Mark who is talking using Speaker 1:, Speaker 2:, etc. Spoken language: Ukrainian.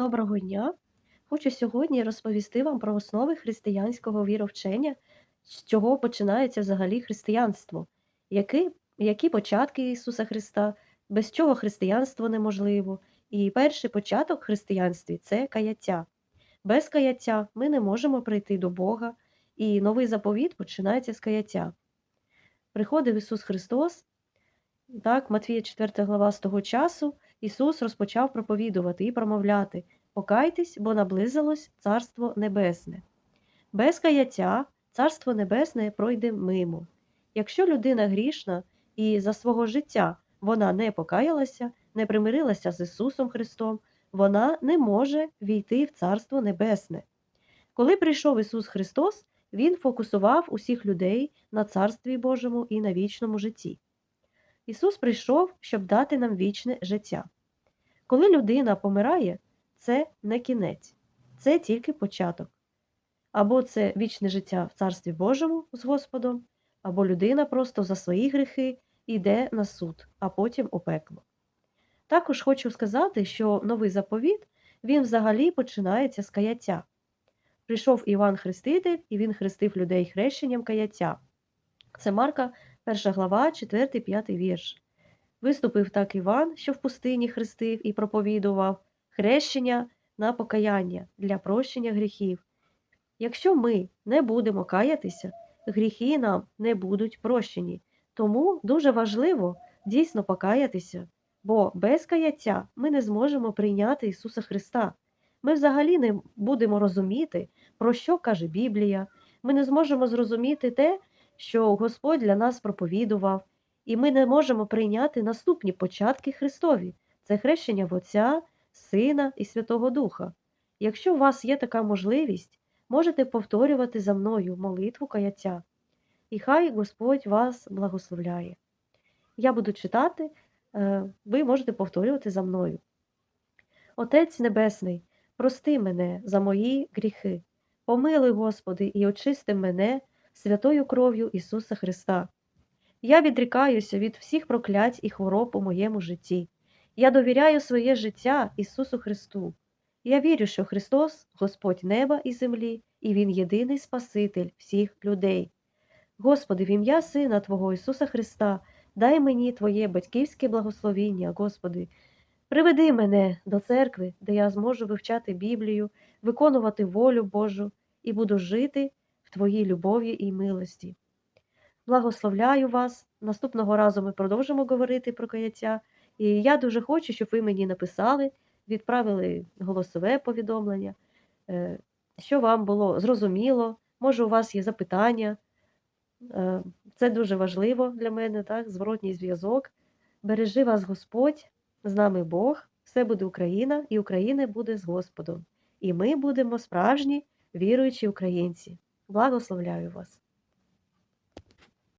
Speaker 1: Доброго дня! Хочу сьогодні розповісти вам про основи християнського віровчення, з чого починається взагалі християнство, які, які початки Ісуса Христа, без чого християнство неможливо. І перший початок християнстві це каяття. Без каяття ми не можемо прийти до Бога, і новий заповіт починається з каяття. Приходив Ісус Христос, так, Матвія 4 глава з того часу Ісус розпочав проповідувати і промовляти Покайтесь, бо наблизилось Царство Небесне. Без каяття Царство Небесне пройде мимо. Якщо людина грішна і за свого життя вона не покаялася, не примирилася з Ісусом Христом, вона не може війти в Царство Небесне. Коли прийшов Ісус Христос, Він фокусував усіх людей на Царстві Божому і на вічному житті. Ісус прийшов, щоб дати нам вічне життя. Коли людина помирає, це не кінець, це тільки початок. Або це вічне життя в Царстві Божому з Господом, або людина просто за свої гріхи йде на суд, а потім у пекло. Також хочу сказати, що новий заповіт він взагалі починається з каяття. Прийшов Іван Хреститель, і він хрестив людей хрещенням каяття. Це Марка, 1 глава, 4-5 вірш. Виступив так Іван, що в пустині хрестив і проповідував хрещення на покаяння для прощення гріхів. Якщо ми не будемо каятися, гріхи нам не будуть прощені. Тому дуже важливо дійсно покаятися, бо без каяття ми не зможемо прийняти Ісуса Христа. Ми взагалі не будемо розуміти, про що каже Біблія. Ми не зможемо зрозуміти те, що Господь для нас проповідував, і ми не можемо прийняти наступні початки Христові це хрещення в Отця, Сина і Святого Духа. Якщо у вас є така можливість, можете повторювати за мною молитву каяття, і хай Господь вас благословляє. Я буду читати, е, ви можете повторювати за мною. Отець Небесний, прости мене за мої гріхи, помилуй, Господи, і очисти мене святою кров'ю Ісуса Христа. Я відрікаюся від всіх проклять і хвороб у моєму житті. Я довіряю своє життя Ісусу Христу. Я вірю, що Христос Господь неба і землі, і Він єдиний Спаситель всіх людей. Господи, в ім'я Сина Твого Ісуса Христа, дай мені Твоє батьківське благословіння, Господи. Приведи мене до церкви, де я зможу вивчати Біблію, виконувати волю Божу і буду жити в Твоїй любові і милості. Благословляю вас. Наступного разу ми продовжимо говорити про каяття. І я дуже хочу, щоб ви мені написали, відправили голосове повідомлення, е, що вам було зрозуміло, може, у вас є запитання. Е, це дуже важливо для мене, так, зворотній зв'язок. Бережи вас Господь, з нами Бог, все буде Україна, і Україна буде з Господом. І ми будемо справжні віруючі українці. Благословляю вас!